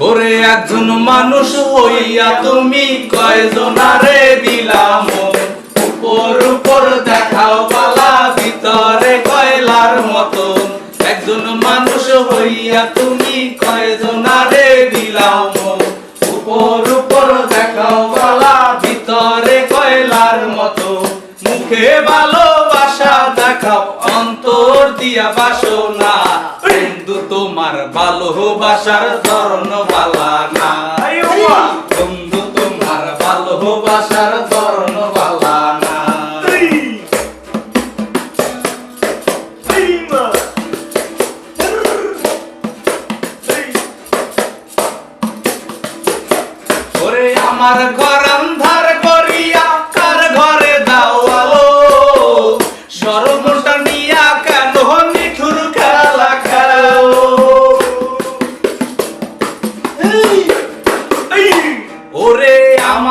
ওরে একজন মানুষ হইয়া তুমি কয়জনারে দিলাম। উপর উপর দেখাও বালা, ভিতরে কয়লার মতো। একজন মানুষ হইয়া তুমি কয়জনারে দিলাম। উপর উপর দেখাও বালা, ভিতরে কয়লার মতো। মুখে ভালোবাসা দেখাও, অন্তর দিয়া বাসনা। তোমার ভালোবাসার ধরন বালা না। বন্ধু তোমার ভালোবাসার ধরন বালা না। ওরে আমার ঘর আন্ধার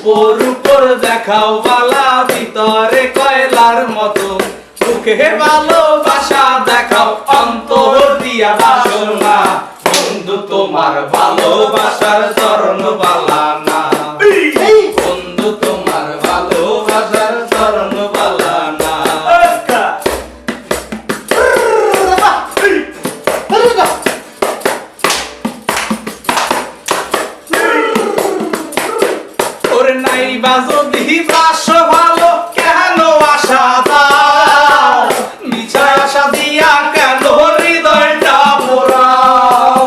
উপর উপর দেখাও বালা, ভিতরে কয়লার মতো। মুখে ভালোবাসা দেখাও, অন্তর দিয়া বাসনা। বন্ধু, তোমার ভালোবাসার চরণ বালা নাই বা যদি বাস ভালো কেন আশা দাও? মিছা আশা দিয়া কেন হৃদয়টা পোড়াও?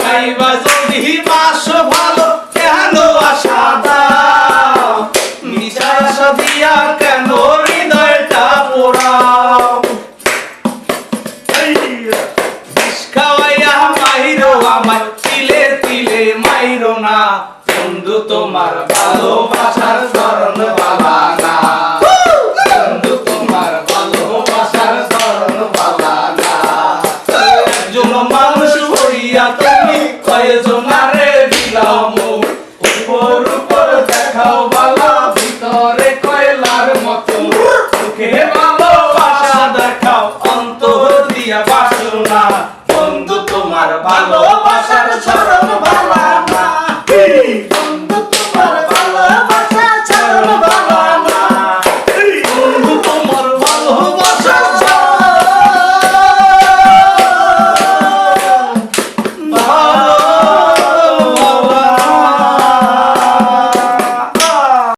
নাই বা দিহি বাস ভালো না, বন্ধু তোমার ভালোবাসার স্মরণ বাবা না বন্ধু তোমার ভালোবাসার বালা না একজন মানুষ হইয়া তুমি কয়জনারে বিলাম উপর উপর